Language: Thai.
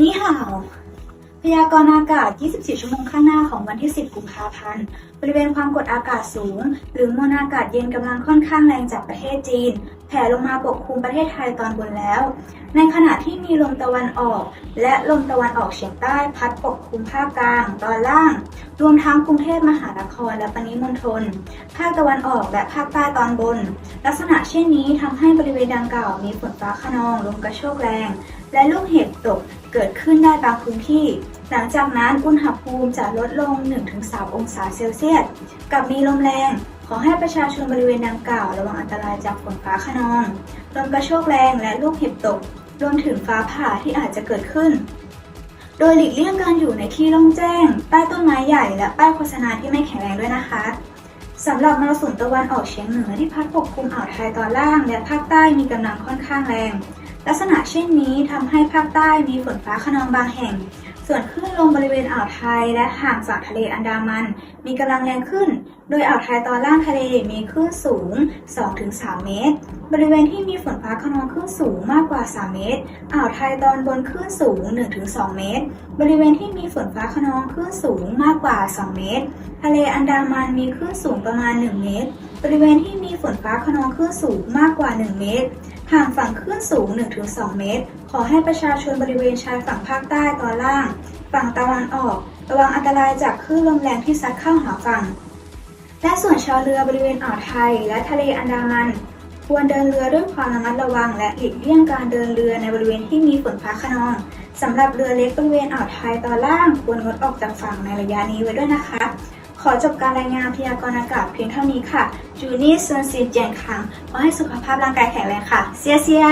นี่ห่าว พยากรณ์อากาศ 24 ชั่วโมงข้างหน้าของวันที่ 10 กุมภาพันธ์ บริเวณความกดอากาศสูง หรือมวลอากาศเย็นกำลังค่อนข้างแรงจากประเทศจีนแผ่ลงมาปกคลุมประเทศไทยตอนบนแล้ว ในขณะที่มีลมตะวันออก และลมตะวันออกเฉียงใต้พัดปกคลุมภาคกลาง ตอนล่าง รวมทั้งกรุงเทพมหานครและปริมณฑล ภาคตะวันออกและภาคใต้ตอนบน ลักษณะเช่นนี้ทำให้บริเวณดังกล่าวมีฝนฟ้าขนองลมกระโชกแรง และลูกเห็บตกเกิดขึ้นได้บางพื้นที่ หลังจากนั้นอุณหภูมิจะลดลง 1-3 องศาเซลเซียส กับมีลมแรง ขอให้ประชาชนบริเวณดังกล่าวระวังอันตรายจากฝนฟ้าขนองลมกระโชกแรงและลูกเห็บตก รวมถึงฟ้าผ่าที่อาจจะเกิดขึ้น โดยหลีกเลี่ยงการอยู่ในที่โล่งแจ้ง ใต้ต้นไม้ใหญ่และป้ายโฆษณาที่ไม่แข็งแรงด้วยนะคะสำหรับมรสุมตะวันออกเฉียงเหนือที่พัดปกคลุมอ่าวไทยตอนล่าง และภาคใต้มีกำลังค่อนข้างแรง ลักษณะเช่นนี้ทำให้ภาคใต้มีฝนฟ้าขนองบางแห่ง ส่วนคลื่นลมบริเวณอ่าวไทยและห่างจากทะเลอันดามัน มีกำลังแรงขึ้น โดยอ่าวไทยตอนล่างทะเลมีคลื่นสูง 2-3 เมตร บริเวณที่มีฝนฟ้าขนองคลื่นสูงมากกว่า 3 เมตร อ่าวไทยตอนบนคลื่นสูง 1-2 เมตร บริเวณที่มีฝนฟ้าขนองคลื่นสูงมากกว่า 2 เมตร ทะเลอันดามันมีคลื่นสูงประมาณ 1 เมตร ริเวณที่มีฝนฟ้าขนองคลื่นสูงมากกว่า 1 เมตร ห่างฝั่งคลื่นสูง 1-2 เมตร ขอให้ประชาชนบริเวณชายฝั่งภาคใต้ตอนล่าง ฝั่งตะวันออก ระวังอันตรายจากคลื่นลมแรงที่ซัดเข้าหาฝั่ง และส่วนชาวเรือบริเวณอ่าวไทย และทะเลอันดามัน ควรเดินเรือด้วยความระมัดระวัง และหลีกเลี่ยงการเดินเรือในบริเวณที่มีฝนฟ้าขนองสำหรับเรือเล็กบริเวณอ่าวไทยตอนล่าง ควรงดออกจากฝั่งในระยะนี้ไว้ด้วยนะคะ อจบการรายงานพยากรณ์อากาศเพียงเท่านี้ค่ะ จูนี่เซนซีเจียนคังขอให้สุขภาพร่างกายแข็งแรงค่ะ เซียเซีย